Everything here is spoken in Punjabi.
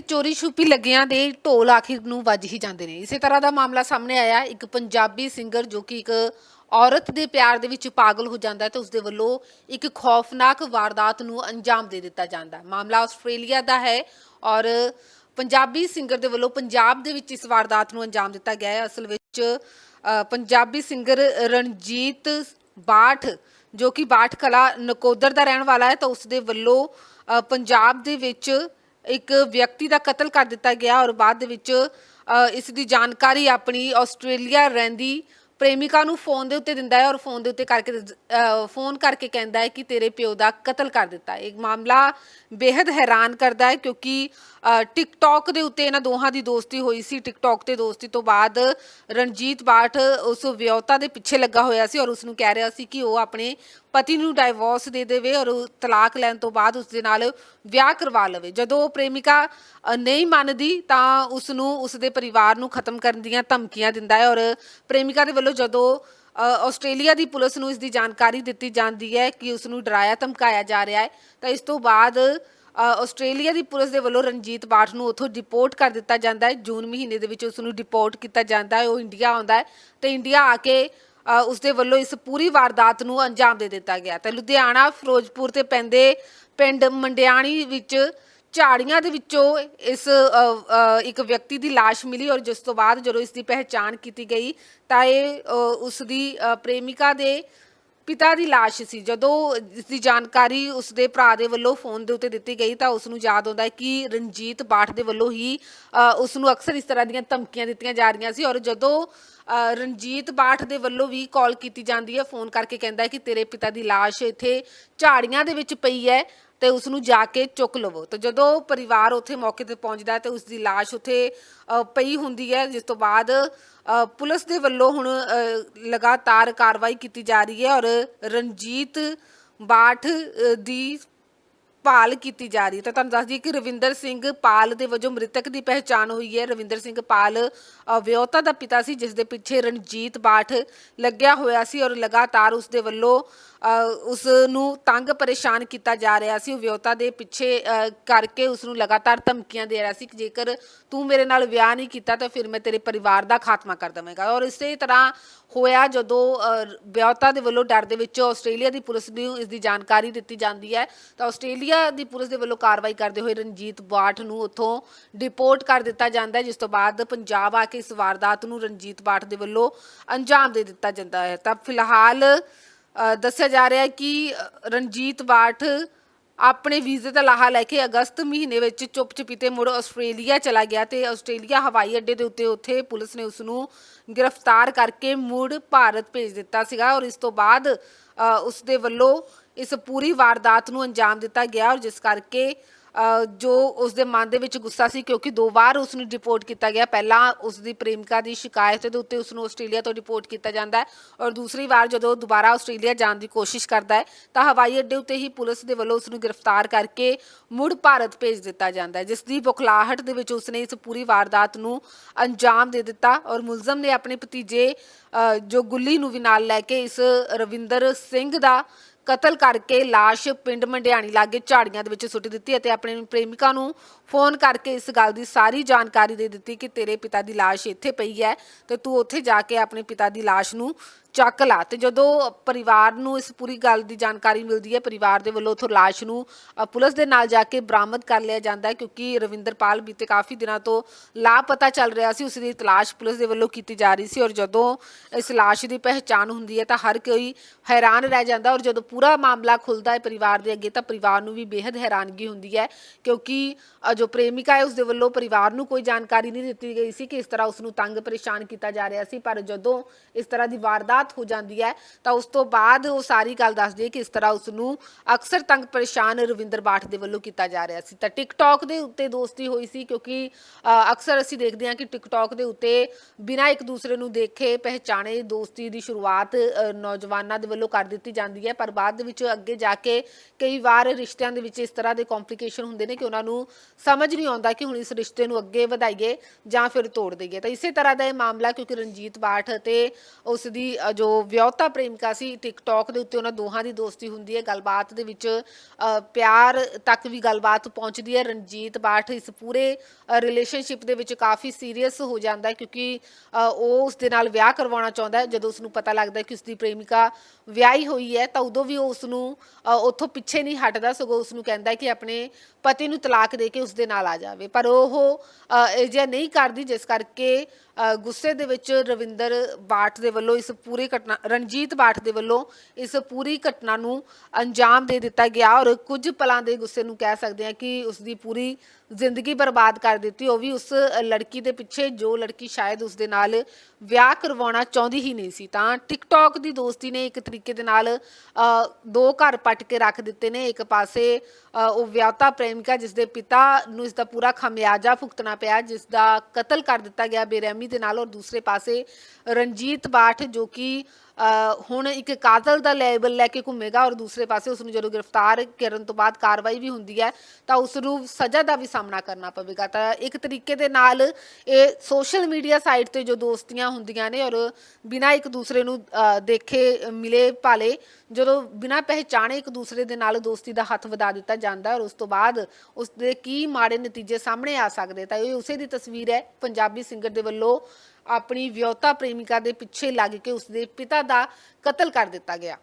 ਚੋਰੀ ਛੁਪੀ ਲੱਗਿਆਂ ਦੇ ਢੋਲ ਆਖਿਰ ਨੂੰ ਵੱਜ ਹੀ ਜਾਂਦੇ ਨੇ। ਇਸੇ ਤਰ੍ਹਾਂ ਦਾ ਮਾਮਲਾ ਸਾਹਮਣੇ ਆਇਆ। ਇੱਕ ਪੰਜਾਬੀ ਸਿੰਗਰ ਜੋ ਕਿ ਇੱਕ ਔਰਤ ਦੇ ਪਿਆਰ ਦੇ ਵਿੱਚ ਪਾਗਲ ਹੋ ਜਾਂਦਾ ਹੈ ਤੇ ਉਸ ਦੇ ਵੱਲੋਂ ਇੱਕ ਖੌਫਨਾਕ ਵਾਰਦਾਤ ਨੂੰ ਅੰਜਾਮ ਦੇ ਦਿੱਤਾ ਜਾਂਦਾ ਹੈ। ਮਾਮਲਾ ਆਸਟ੍ਰੇਲੀਆ ਦਾ ਹੈ ਔਰ ਪੰਜਾਬੀ ਸਿੰਗਰ ਦੇ ਵੱਲੋਂ ਪੰਜਾਬ ਦੇ ਵਿੱਚ ਇਸ ਵਾਰਦਾਤ ਨੂੰ ਅੰਜਾਮ ਦਿੱਤਾ ਗਿਆ ਹੈ। ਅਸਲ ਵਿੱਚ ਪੰਜਾਬੀ ਸਿੰਗਰ ਰਣਜੀਤ ਬਾਠ ਜੋ ਕਿ ਬਾਠ ਕਲਾ ਨਕੋਦਰ ਦਾ ਰਹਿਣ ਵਾਲਾ ਹੈ ਤਾਂ ਉਸ ਦੇ ਵੱਲੋਂ ਪੰਜਾਬ ਦੇ ਵਿੱਚ ਇੱਕ ਵਿਅਕਤੀ ਦਾ ਕਤਲ ਕਰ ਦਿੱਤਾ ਗਿਆ ਔਰ ਬਾਅਦ ਦੇ ਵਿੱਚ ਇਸ ਦੀ ਜਾਣਕਾਰੀ ਆਪਣੀ ਆਸਟ੍ਰੇਲੀਆ ਰਹਿੰਦੀ ਪ੍ਰੇਮਿਕਾ ਨੂੰ ਫੋਨ ਦੇ ਉੱਤੇ ਦਿੰਦਾ ਹੈ ਔਰ ਫੋਨ ਦੇ ਉੱਤੇ ਕਰਕੇ ਫੋਨ ਕਰਕੇ ਕਹਿੰਦਾ ਹੈ ਕਿ ਤੇਰੇ ਪਿਓ ਦਾ ਕਤਲ ਕਰ ਦਿੱਤਾ ਹੈ। ਇਹ ਮਾਮਲਾ ਬੇहद ਹੈਰਾਨ ਕਰਦਾ ਹੈ ਕਿਉਂਕਿ ਅ, ਟਿਕਟੌਕ ਦੇ ਉੱਤੇ ਇਹਨਾਂ ਦੋਹਾਂ ਦੀ ਦੋਸਤੀ ਹੋਈ ਸੀ ਟਿਕਟੌਕ ਤੇ ਦੋਸਤੀ ਤੋਂ ਬਾਅਦ ਰਣਜੀਤ ਬਾਠ ਉਸ ਵਿਆਹੁਤਾ ਦੇ ਪਿੱਛੇ ਲੱਗਾ ਹੋਇਆ ਸੀ ਔਰ ਉਸ ਨੂੰ ਕਹਿ ਰਿਹਾ ਸੀ ਕਿ ਉਹ ਆਪਣੇ ਪਤੀ ਨੂੰ ਡਾਈਵੋਰਸ ਦੇ ਦੇਵੇ ਔਰ ਉਹ ਤਲਾਕ ਲੈਣ ਤੋਂ ਬਾਅਦ ਉਸ ਦੇ ਨਾਲ ਵਿਆਹ ਕਰਵਾ ਲਵੇ। ਜਦੋਂ ਉਹ ਪ੍ਰੇਮਿਕਾ ਅ, ਨਹੀਂ ਮੰਨਦੀ ਤਾਂ ਉਸ ਨੂੰ ਉਸ ਦੇ ਪਰਿਵਾਰ ਨੂੰ ਖਤਮ ਕਰਨ ਦੀਆਂ ਧਮਕੀਆਂ ਦਿੰਦਾ ਹੈ ਔਰ ਪ੍ਰੇਮਿਕਾ ਦੇ ਵੱਲੋਂ ਜਦੋਂ ਅ, ਆਸਟ੍ਰੇਲੀਆ ਦੀ ਪੁਲਿਸ ਨੂੰ ਇਸ ਦੀ ਜਾਣਕਾਰੀ ਦਿੱਤੀ ਜਾਂਦੀ ਹੈ ਕਿ ਉਸ ਨੂੰ ਡਰਾਇਆ ਧਮਕਾਇਆ ਜਾ ਰਿਹਾ ਹੈ ਤਾਂ ਇਸ ਤੋਂ ਬਾਅਦ ਅ, ਆਸਟ੍ਰੇਲੀਆ ਦੀ ਪੁਲਿਸ ਦੇ ਵੱਲੋਂ ਰਣਜੀਤ ਬਾਠ ਨੂੰ ਉੱਥੋਂ ਡਿਪੋਰਟ ਕਰ ਦਿੱਤਾ ਜਾਂਦਾ ਹੈ। ਜੂਨ ਮਹੀਨੇ ਦੇ ਵਿੱਚ ਉਸ ਨੂੰ ਡਿਪੋਰਟ ਕੀਤਾ ਜਾਂਦਾ ਹੈ ਉਹ ਇੰਡੀਆ ਆਉਂਦਾ ਹੈ ਤੇ ਇੰਡੀਆ ਆ ਕੇ ਅ, ਉਸ ਦੇ ਵੱਲੋਂ ਇਸ ਪੂਰੀ ਵਾਰਦਾਤ ਨੂੰ ਅੰਜਾਮ ਦੇ ਦਿੱਤਾ ਗਿਆ ਤੇ ਲੁਧਿਆਣਾ ਫਿਰੋਜ਼ਪੁਰ ਤੇ ਪੈਂਦੇ ਪਿੰਡ ਮੰਡਿਆਣੀ ਵਿੱਚ ਝਾੜੀਆਂ ਦੇ ਵਿੱਚੋਂ ਇਸ ਅ, ਅ, ਇੱਕ ਵਿਅਕਤੀ ਦੀ ਲਾਸ਼ ਮਿਲੀ ਔਰ ਜਿਸ ਤੋਂ ਬਾਅਦ ਜਦੋਂ ਇਸ ਦੀ ਪਹਿਚਾਣ ਕੀਤੀ ਗਈ ਤਾਂ ਇਹ ਅ, ਉਸ ਦੀ ਅ, ਪ੍ਰੇਮਿਕਾ ਦੇ ਪਿਤਾ ਦੀ ਲਾਸ਼ ਸੀ। ਜਦੋਂ ਇਸ ਦੀ ਜਾਣਕਾਰੀ ਉਸ ਦੇ ਭਰਾ ਦੇ ਵੱਲੋਂ ਫੋਨ ਦੇ ਉੱਤੇ ਦਿੱਤੀ ਗਈ ਤਾਂ ਉਸ ਨੂੰ ਯਾਦ ਆਉਂਦਾ ਹੈ ਕਿ ਰਣਜੀਤ ਬਾਠ ਦੇ ਵੱਲੋਂ ਹੀ ਅ, ਉਸ ਨੂੰ ਅਕਸਰ ਇਸ ਤਰ੍ਹਾਂ ਦੀਆਂ ਧਮਕੀਆਂ ਦਿੱਤੀਆਂ ਜਾ ਰਹੀਆਂ ਸੀ ਔਰ ਜਦੋਂ ਰਣਜੀਤ ਬਾਠ ਦੇ ਵੱਲੋਂ ਵੀ ਕਾਲ ਕੀਤੀ ਜਾਂਦੀ ਹੈ ਫੋਨ ਕਰਕੇ ਕਹਿੰਦਾ ਹੈ ਕਿ ਤੇਰੇ ਪਿਤਾ ਦੀ ਲਾਸ਼ ਇੱਥੇ ਝਾੜੀਆਂ ਦੇ ਵਿੱਚ ਪਈ ਹੈ। ਤੇ ਉਸ ਨੂੰ ਜਾ ਕੇ ਚੁੱਕ ਲਵੋ। ਤੇ ਜਦੋਂ ਪਰਿਵਾਰ ਉੱਥੇ ਮੌਕੇ ਤੇ ਪਹੁੰਚਦਾ ਹੈ ਤੇ ਉਸ ਦੀ ਲਾਸ਼ ਉੱਥੇ ਪਈ ਹੁੰਦੀ ਹੈ ਜਿਸ ਤੋਂ ਬਾਅਦ ਪੁਲਿਸ ਦੇ ਵੱਲੋਂ ਹੁਣ ਲਗਾਤਾਰ ਕਾਰਵਾਈ ਕੀਤੀ ਜਾ ਰਹੀ ਹੈ ਔਰ ਰਣਜੀਤ ਬਾਠ ਦੀ ਭਾਲ ਕੀਤੀ ਜਾ ਰਹੀ ਹੈ। ਤਾਂ ਤੁਹਾਨੂੰ ਦੱਸ ਦਈਏ ਕਿ ਰਵਿੰਦਰ ਸਿੰਘ ਪਾਲ ਦੇ ਵਜੋਂ ਮ੍ਰਿਤਕ ਦੀ ਪਹਿਚਾਣ ਹੋਈ ਹੈ। ਰਵਿੰਦਰ ਸਿੰਘ ਪਾਲ ਅ, ਦਾ ਪਿਤਾ ਸੀ ਜਿਸ ਦੇ ਪਿੱਛੇ ਰਣਜੀਤ ਬਾਠ ਲੱਗਿਆ ਹੋਇਆ ਸੀ ਔਰ ਲਗਾਤਾਰ ਉਸ ਦੇ ਵੱਲੋਂ ਉਸ ਨੂੰ ਤੰਗ ਪਰੇਸ਼ਾਨ ਕੀਤਾ ਜਾ ਰਿਹਾ ਸੀ ਉਹ ਵਿਉਤਾ ਦੇ ਪਿੱਛੇ ਕਰਕੇ ਉਸ ਨੂੰ ਲਗਾਤਾਰ ਧਮਕੀਆਂ ਦੇ ਰਿਹਾ ਸੀ ਕਿ ਜੇਕਰ ਤੂੰ ਮੇਰੇ ਨਾਲ ਵਿਆਹ ਨਹੀਂ ਕੀਤਾ ਤਾਂ ਫਿਰ ਮੈਂ ਤੇਰੇ ਪਰਿਵਾਰ ਦਾ ਖਾਤਮਾ ਕਰ ਦਵਾਂਗਾ। ਔਰ ਇਸੇ ਤਰ੍ਹਾਂ ਹੋਇਆ ਜਦੋਂ ਅ, ਵਿਆਹੁਤਾ ਦੇ ਵੱਲੋਂ ਡਰ ਦੇ ਵਿੱਚ ਆਸਟ੍ਰੇਲੀਆ ਦੀ ਪੁਲਿਸ ਨੂੰ ਇਸ ਦੀ ਜਾਣਕਾਰੀ ਦਿੱਤੀ ਜਾਂਦੀ ਹੈ ਤਾਂ ਆਸਟ੍ਰੇਲੀਆ ਦੀ ਪੁਲਿਸ ਦੇ ਵੱਲੋਂ ਕਾਰਵਾਈ ਕਰਦੇ ਹੋਏ ਰਣਜੀਤ ਬਾਠ ਨੂੰ ਉੱਥੋਂ ਡਿਪੋਰਟ ਕਰ ਦਿੱਤਾ ਜਾਂਦਾ ਹੈ ਜਿਸ ਤੋਂ ਬਾਅਦ ਪੰਜਾਬ ਆ ਕੇ ਇਸ ਵਾਰਦਾਤ ਨੂੰ ਰਣਜੀਤ ਬਾਠ ਦੇ ਵੱਲੋਂ ਅੰਜਾਮ ਦੇ ਦਿੱਤਾ ਜਾਂਦਾ ਹੈ। ਤਾਂ ਫਿਲਹਾਲ ਦੱਸਿਆ ਜਾ ਰਿਹਾ ਹੈ ਕਿ ਰਣਜੀਤ ਬਾਠ ਆਪਣੇ ਵੀਜ਼ੇ ਦਾ ਲਾਹਾ ਲੈ ਕੇ ਅਗਸਤ ਮਹੀਨੇ ਵਿੱਚ ਚੁੱਪ ਚਪੀਤੇ ਮੁੜ ਆਸਟ੍ਰੇਲੀਆ ਚਲਾ ਗਿਆ ਤੇ ਆਸਟ੍ਰੇਲੀਆ ਹਵਾਈ ਅੱਡੇ ਦੇ ਉੱਤੇ ਉੱਥੇ ਪੁਲਿਸ ਨੇ ਉਸ ਨੂੰ ਗ੍ਰਿਫਤਾਰ ਕਰਕੇ ਮੁੜ ਭਾਰਤ ਭੇਜ ਦਿੱਤਾ ਸੀਗਾ ਔਰ ਇਸ ਤੋਂ ਬਾਅਦ ਅ, ਉਸ ਦੇ ਵੱਲੋਂ ਇਸ ਪੂਰੀ ਵਾਰਦਾਤ ਨੂੰ ਅੰਜਾਮ ਦਿੱਤਾ ਗਿਆ ਔਰ ਜਿਸ ਕਰਕੇ ਜੋ ਉਸ ਦੇ ਮਨ ਦੇ ਵਿੱਚ ਗੁੱਸਾ ਸੀ ਕਿਉਂਕਿ ਦੋ ਵਾਰ ਉਸ ਨੂੰ ਡਿਪੋਰਟ ਕੀਤਾ ਗਿਆ। ਪਹਿਲਾਂ ਉਸ ਦੀ ਪ੍ਰੇਮਿਕਾ ਦੀ ਸ਼ਿਕਾਇਤ ਦੇ ਉੱਤੇ ਉਸ ਨੂੰ ਆਸਟ੍ਰੇਲੀਆ ਤੋਂ ਡਿਪੋਰਟ ਕੀਤਾ ਜਾਂਦਾ ਹੈ ਔਰ ਦੂਸਰੀ ਵਾਰ ਜਦੋਂ ਦੁਬਾਰਾ ਆਸਟ੍ਰੇਲੀਆ ਜਾਣ ਦੀ ਕੋਸ਼ਿਸ਼ ਕਰਦਾ ਹੈ, ਤਾਂ ਹਵਾਈ ਅੱਡੇ ਉੱਤੇ ਹੀ ਪੁਲਿਸ ਦੇ ਵੱਲੋਂ ਉਸ ਨੂੰ ਗ੍ਰਿਫਤਾਰ ਕਰਕੇ ਮੁੜ ਭਾਰਤ ਭੇਜ ਦਿੱਤਾ ਜਾਂਦਾ ਹੈ, ਜਿਸ ਦੀ ਬੁਖਲਾਹਟ ਦੇ ਵਿੱਚ ਉਸ ਨੇ ਇਸ ਪੂਰੀ ਵਾਰਦਾਤ ਨੂੰ ਅੰਜਾਮ ਦੇ ਦਿੱਤਾ ਔਰ ਮੁਲਜ਼ਮ ਨੇ ਆਪਣੇ ਭਤੀਜੇ ਜੋ ਗੁੱਲੀ ਨੂੰ ਵੀ ਨਾਲ ਲੈ ਕੇ ਇਸ ਰਵਿੰਦਰ ਸਿੰਘ ਦਾ ਕਤਲ ਕਰਕੇ ਲਾਸ਼ ਪਿੰਡ ਮੰਡਿਆਣੀ ਲਾਗੇ ਝਾੜੀਆਂ ਦੇ ਵਿੱਚ ਸੁੱਟ ਦਿੱਤੀ ਅਤੇ ਆਪਣੇ ਪ੍ਰੇਮਿਕਾ ਨੂੰ ਫੋਨ ਕਰਕੇ ਇਸ ਗੱਲ ਦੀ ਸਾਰੀ ਜਾਣਕਾਰੀ ਦੇ ਦਿੱਤੀ ਕਿ ਤੇਰੇ ਪਿਤਾ ਦੀ ਲਾਸ਼ ਇੱਥੇ ਪਈ ਹੈ ਤੇ ਤੂੰ ਉੱਥੇ ਜਾ ਕੇ ਆਪਣੇ ਪਿਤਾ ਦੀ ਲਾਸ਼ ਨੂੰ ਚੱਕ ਲਾ ਤੇ ਜਦੋਂ ਪਰਿਵਾਰ ਨੂੰ ਇਸ ਪੂਰੀ ਗੱਲ ਦੀ ਜਾਣਕਾਰੀ ਮਿਲਦੀ ਹੈ, ਪਰਿਵਾਰ ਦੇ ਵੱਲੋਂ ਉਥੋਂ ਲਾਸ਼ ਨੂੰ ਪੁਲਿਸ ਦੇ ਨਾਲ ਜਾ ਕੇ ਬਰਾਮਦ ਕਰ ਲਿਆ ਜਾਂਦਾ ਹੈ ਕਿਉਂਕਿ ਰਵਿੰਦਰਪਾਲ ਬੀਤੇ ਕਾਫੀ ਦਿਨਾਂ ਤੋਂ ਲਾਪਤਾ ਚੱਲ ਰਿਹਾ ਸੀ, ਉਸ ਦੀ ਤਲਾਸ਼ ਪੁਲਿਸ ਦੇ ਵੱਲੋਂ ਕੀਤੀ ਜਾ ਰਹੀ ਸੀ ਔਰ ਜਦੋਂ ਇਸ ਲਾਸ਼ ਦੀ ਪਹਿਚਾਣ ਹੁੰਦੀ ਹੈ ਤਾਂ ਹਰ ਕੋਈ ਹੈਰਾਨ ਰਹਿ ਜਾਂਦਾ ਔਰ ਜਦੋਂ ਪੂਰਾ ਮਾਮਲਾ ਖੁੱਲਦਾ ਹੈ ਪਰਿਵਾਰ ਦੇ ਅੱਗੇ ਤਾਂ ਪਰਿਵਾਰ ਨੂੰ ਵੀ ਬੇहद ਹੈਰਾਨਗੀ ਹੁੰਦੀ ਹੈ ਕਿਉਂਕਿ ਜੋ ਪ੍ਰੇਮਿਕਾ ਹੈ ਉਸ ਦੇ ਵੱਲੋਂ ਪਰਿਵਾਰ ਨੂੰ ਕੋਈ ਜਾਣਕਾਰੀ ਨਹੀਂ ਦਿੱਤੀ ਗਈ ਸੀ ਕਿ ਇਸ ਤਰ੍ਹਾਂ ਉਸ ਨੂੰ ਤੰਗ ਪਰੇਸ਼ਾਨ ਕੀਤਾ ਜਾ ਰਿਹਾ ਸੀ, ਪਰ ਜਦੋਂ ਇਸ ਤਰ੍ਹਾਂ ਦੀ ਵਾਰਦਾਤ ਹੋ ਜਾਂਦੀ ਹੈ, ਤਾਂ ਉਸ ਤੋਂ ਬਾਅਦ ਉਹ ਸਾਰੀ ਗੱਲ ਦੱਸਦੀ ਹੈ ਕਿ ਇਸ ਤਰ੍ਹਾਂ ਉਸ ਨੂੰ ਅਕਸਰ ਤੰਗ ਪਰੇਸ਼ਾਨ ਰਵਿੰਦਰ ਬਾਠ ਦੇ ਵੱਲੋਂ ਕੀਤਾ ਜਾ ਰਿਹਾ ਸੀ। ਤਾਂ ਟਿਕਟੌਕ ਦੇ ਉੱਤੇ ਦੋਸਤੀ ਹੋਈ ਸੀ ਕਿਉਂਕਿ ਅਕਸਰ ਅਸੀਂ ਦੇਖਦੇ ਹਾਂ ਕਿ ਟਿਕਟੌਕ ਦੇ ਉੱਤੇ ਬਿਨਾਂ ਇੱਕ ਦੂਸਰੇ ਨੂੰ ਦੇਖੇ ਪਹਿਚਾਣੇ ਦੋਸਤੀ ਦੀ ਸ਼ੁਰੂਆਤ ਨੌਜਵਾਨਾਂ ਦੇ ਵੱਲੋਂ ਕਰ ਦਿੱਤੀ ਜਾਂਦੀ ਹੈ, ਪਰ ਬਾਅਦ ਦੇ ਵਿੱਚ ਅੱਗੇ ਜਾ ਕੇ ਕਈ ਵਾਰ ਰਿਸ਼ਤਿਆਂ ਦੇ ਵਿੱਚ ਇਸ ਤਰ੍ਹਾਂ ਦੇ ਕੰਪਲਿਕੇਸ਼ਨ ਹੁੰਦੇ ਨੇ ਕਿ ਉਹਨਾਂ ਨੂੰ ਸਮਝ ਨਹੀਂ ਆਉਂਦਾ ਕਿ ਹੁਣ ਇਸ ਰਿਸ਼ਤੇ ਨੂੰ ਅੱਗੇ ਵਧਾਈਏ ਜਾਂ ਫਿਰ ਤੋੜ ਦਈਏ। ਤਾਂ ਇਸੇ ਤਰ੍ਹਾਂ ਦਾ ਇਹ ਮਾਮਲਾ ਕਿਉਂਕਿ ਰਣਜੀਤ ਬਾਠ ਅਤੇ ਉਸ ਦੀ ਜੋ ਵਿਆਹਤਾ ਪ੍ਰੇਮਿਕਾ ਸੀ ਟਿਕਟੌਕ ਦੇ ਉੱਤੇ ਉਹਨਾਂ ਦੋਹਾਂ ਦੀ ਦੋਸਤੀ ਹੁੰਦੀ ਹੈ ਗੱਲਬਾਤ ਦੇ ਵਿੱਚ ਪਿਆਰ ਤੱਕ ਵੀ ਗੱਲਬਾਤ ਪਹੁੰਚਦੀ ਹੈ। ਰਣਜੀਤ ਬਾਠ ਇਸ ਪੂਰੇ ਰਿਲੇਸ਼ਨਸ਼ਿਪ ਦੇ ਵਿੱਚ ਕਾਫੀ ਸੀਰੀਅਸ ਹੋ ਜਾਂਦਾ ਹੈ ਕਿਉਂਕਿ ਉਹ ਉਸ ਦੇ ਨਾਲ ਵਿਆਹ ਕਰਵਾਉਣਾ ਚਾਹੁੰਦਾ ਹੈ। ਜਦੋਂ ਉਸ ਨੂੰ ਪਤਾ ਲੱਗਦਾ ਹੈ ਕਿ ਉਸ ਦੀ ਪ੍ਰੇਮਿਕਾ ਵਿਆਹੀ ਹੋਈ ਹੈ ਤਾਂ ਉਦੋਂ ਵੀ ਉਹ ਉਸ ਨੂੰ ਉੱਥੋਂ ਪਿੱਛੇ ਨਹੀਂ ਹਟਦਾ। ਸਗੋਂ ਉਸ ਨੂੰ ਕਹਿੰਦਾ ਕਿ ਆਪਣੇ ਪਤੀ ਨੂੰ ਤਲਾਕ ਦੇ ਕੇ ਉਸ ਦੇ ਨਾਲ ਆ ਜਾਵੇ। ਪਰ ਉਹ ਅ, ਇਹ ਜਿਹਾ ਨਹੀਂ ਕਰਦੀ ਜਿਸ ਕਰਕੇ ਗੁੱਸੇ ਦੇ ਵਿੱਚ ਰਵਿੰਦਰ ਬਾਠ ਦੇ ਵੱਲੋਂ ਇਸ ਪੂਰੀ ਪੂਰੀ ਘਟਨਾ, ਰਣਜੀਤ ਬਾਠ ਦੇ ਵੱਲੋਂ ਇਸ ਪੂਰੀ ਘਟਨਾ ਨੂੰ ਅੰਜਾਮ ਦੇ ਦਿੱਤਾ ਗਿਆ ਔਰ ਕੁਝ ਪਲਾਂ ਦੇ ਗੁੱਸੇ ਨੂੰ ਕਹਿ ਸਕਦੇ ਹਾਂ ਕਿ ਉਸ ਦੀ ਪੂਰੀ ਜ਼ਿੰਦਗੀ ਬਰਬਾਦ ਕਰ ਦਿੱਤੀ। ਉਹ ਵੀ ਉਸ ਲੜਕੀ ਦੇ ਪਿੱਛੇ, ਜੋ ਲੜਕੀ ਸ਼ਾਇਦ ਉਸ ਦੇ ਨਾਲ ਵਿਆਹ ਕਰਵਾਉਣਾ ਚਾਹੁੰਦੀ ਹੀ ਨਹੀਂ ਸੀ। ਤਾਂ ਟਿਕਟੌਕ ਦੀ ਦੋਸਤੀ ਨੇ ਇੱਕ ਤਰੀਕੇ ਦੇ ਨਾਲ ਦੋ ਘਰ ਪੱਟ ਕੇ ਰੱਖ ਦਿੱਤੇ ਨੇ। ਇੱਕ ਪਾਸੇ ਉਹ ਵਿਆਹਤਾ ਪ੍ਰੇਮਿਕਾ ਜਿਸ ਦੇ ਪਿਤਾ ਨੂੰ ਇਸ ਦਾ ਪੂਰਾ ਖਮਿਆਜਾ ਭੁਗਤਣਾ ਪਿਆ, ਜਿਸ ਦਾ ਕਤਲ ਕਰ ਦਿੱਤਾ ਗਿਆ ਬੇਰਹਿਮੀ ਦੇ ਨਾਲ। ਔਰ ਦੂਸਰੇ ਪਾਸੇ ਰਣਜੀਤ ਬਾਠ ਜੋ ਕਿ ਅ, ਹੁਣ ਇੱਕ ਕਾਤਲ ਦਾ ਲੈਬਲ ਲੈ ਕੇ ਘੁੰਮੇਗਾ ਔਰ ਦੂਸਰੇ ਪਾਸੇ ਉਸ ਨੂੰ ਜਦੋਂ ਗ੍ਰਿਫਤਾਰ ਕਰਨ ਤੋਂ ਬਾਅਦ ਕਾਰਵਾਈ ਵੀ ਹੁੰਦੀ ਹੈ ਤਾਂ ਉਸ ਨੂੰ ਸਜ਼ਾ ਦਾ ਵੀ ਸਾਹਮਣਾ ਕਰਨਾ ਪਵੇਗਾ। ਤਾਂ ਇੱਕ ਤਰੀਕੇ ਦੇ ਨਾਲ ਇਹ ਸੋਸ਼ਲ ਮੀਡੀਆ ਸਾਈਟ ਤੇ ਜੋ ਦੋਸਤੀਆਂ ਹੁੰਦੀਆਂ ਨੇ ਔਰ ਬਿਨਾਂ ਇੱਕ ਦੂਸਰੇ ਨੂੰ ਅ, ਦੇਖੇ ਮਿਲੇ ਭਾਲੇ ਜਦੋਂ ਬਿਨਾਂ ਪਹਿਚਾਣੇ ਇੱਕ ਦੂਸਰੇ ਦੇ ਨਾਲ ਦੋਸਤੀ ਦਾ ਹੱਥ ਵਧਾ ਦਿੱਤਾ ਜਾਂਦਾ ਔਰ ਉਸ ਤੋਂ ਬਾਅਦ ਉਸ ਦੇ ਕੀ ਮਾੜੇ ਨਤੀਜੇ ਸਾਹਮਣੇ ਆ ਸਕਦੇ ਤਾਂ ਇਹ ਉਸੇ ਦੀ ਤਸਵੀਰ ਹੈ ਪੰਜਾਬੀ ਸਿੰਗਰ ਦੇ ਵੱਲੋਂ ਆਪਣੀ ਵਿਆਹੁਤਾ ਪ੍ਰੇਮਿਕਾ ਦੇ ਪਿੱਛੇ ਲੱਗ ਕੇ ਉਸਦੇ ਪਿਤਾ ਦਾ ਕਤਲ ਕਰ ਦਿੱਤਾ ਗਿਆ।